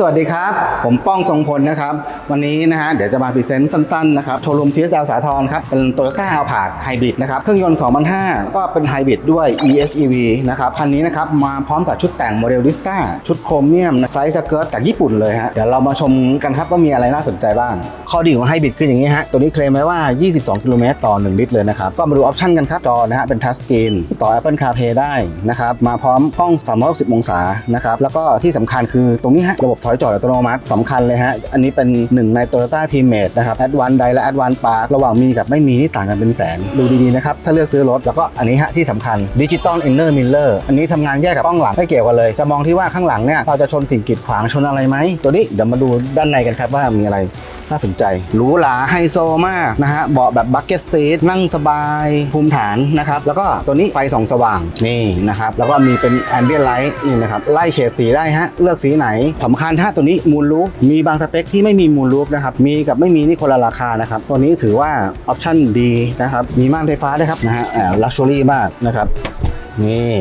สวัสดีครับ ผมป้องทรงพลนะครับ วันนี้นะฮะเดี๋ยวจะมาพรีเซนต์สั้นๆนะครับโชว์รูมทีเอสสาทรครับ เป็นโตโยต้าอัลพาดไฮบริดนะครับ เครื่องยนต์ 2005ก็เป็นไฮบริดด้วย EHEV นะครับ คันนี้นะครับ มาพร้อมกับชุดแต่งโมเดลลิสต้าชุดโครเมียมไซส์สเกิร์ตจากญี่ปุ่นเลยฮะ เดี๋ยวเรามาชมกันครับว่ามีอะไรน่าสนใจบ้าง ข้อดีของไฮบริดคืออย่างนี้ฮะ ตัวนี้เคลมไว้ว่า 22 กิโลเมตรต่อ 1 ลิตรเลยนะครับ ก็มาดูออปชั่นกันครับจอนะฮะเป็นทัชสกรีนต่อ Apple CarPlay ได้นะครับมาพร้อมกล้อง 360 องศานะครับแล้วก็ที่สำคัญคือตรงนี้ฮะระบบถอยจอดอัตโนมัติสำคัญเลยฮะ อันนี้เป็นหนึ่งใน Toyota Teammate นะครับ Advan ใดและ Advan Park ระหว่างมีกับไม่มีนี่ต่างกันเป็นแสน ดูดีๆนะครับ ถ้าเลือกซื้อรถ แล้วก็อันนี้ฮะที่สำคัญ Digital Inner Mirror อันนี้ทำงานแยกกับกล้องหลังไม่เกี่ยวกันเลย จะมองที่ว่าข้างหลังเนี่ยเราจะชนสิ่งกีดขวางชนอะไรไหมตัวนี้เดี๋ยวมาดูด้านในกันครับว่ามีอะไรน่าสนใจหรูหราไฮโซมากนะฮะเบาะแบบบักเก็ตซีทนั่งสบายภูมิฐานนะครับ แล้วก็ตัวนี้ไฟส่องสว่างนี่นะครับ แล้วก็มีเป็นแอมเบียนไลท์นี่นะครับ ไล่เฉดสีได้ฮะ เลือกสีไหนสำคัญถ้าตัวนี้มูลรูฟมีบางสเปคที่ไม่มีมูลรูฟนะครับมีกับไม่มีนี่คนละราคานะครับตัวนี้ถือว่าออปชั่นดีนะครับมีม่านไฟฟ้าด้วยครับนะฮะแอบลักชัวรี่มากนะครับนี่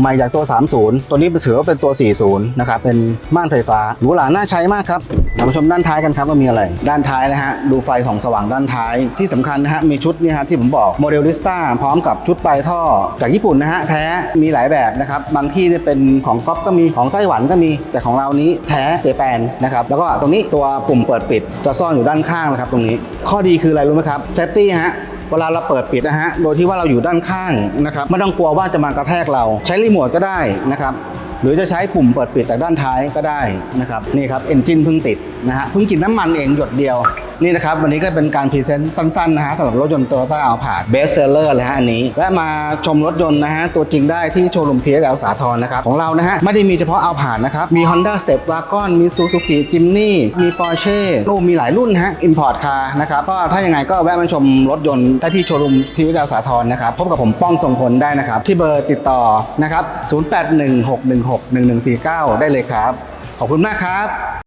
ใหม่จากตัว 30 ตัวนี้ถือว่าเป็นตัว 40 นะครับ เป็นม่านไฟฟ้าหรูหราน่าใช้มากครับเรามาชมด้านท้ายกันครับว่ามีอะไร ด้านท้ายนะฮะ ดูไฟส่องสว่างด้านท้าย ที่สำคัญนะฮะ มีชุดนี่ฮะที่ผมบอกโมเดลลิสต้าพร้อมกับชุดปลายท่อ จากญี่ปุ่นนะฮะ แท้ มีหลายแบบนะครับ บางที่เนี่ยเป็นของก๊อปก็มี ของไต้หวันก็มี แต่ของเรานี้แท้เจแปนนะครับ แล้วก็ตรงนี้ตัวปุ่มเปิดปิดจะซ่อนอยู่ด้านข้างนะครับตรงนี้ ข้อดีคืออะไรรู้ไหมครับเซฟตี้ฮะ เวลาเราเปิดปิดนะฮะ โดยที่ว่าเราอยู่ด้านข้างนะครับ ไม่ต้องกลัวว่าจะมากระแทกเรา ใช้รีโมทก็ได้นะครับ หรือจะใช้ปุ่มเปิดปิดจากด้านท้ายก็ได้นะครับ นี่ครับเอนจินเพิ่งติดนะฮะ เพิ่งกินน้ำมันเองหยดเดียว นี่นะครับวันนี้ก็เป็นการพรีเซนต์สั้นๆนะฮะสำหรับรถยนต์ Toyota Alphard Best Seller เลยฮะอันนี้ และมาชมรถยนต์นะฮะตัวจริงได้ที่โชว์รูม TSL สาทรนะครับของเรานะฮะไม่ได้มีเฉพาะ Alphard นะครับมี Honda Step Wagon มี Suzuki Jimny มี Porsche โอ้มีหลายรุ่นฮะ Import Car นะครับก็ถ้ายังไงก็แวะมาชมรถยนต์ได้ที่โชว์รูม TSL สาทรนะครับพบกับผมป้องทรงพลได้นะครับ ที่เบอร์ติดต่อนะครับ 0816161149 ได้เลยครับ ขอบคุณมากครับ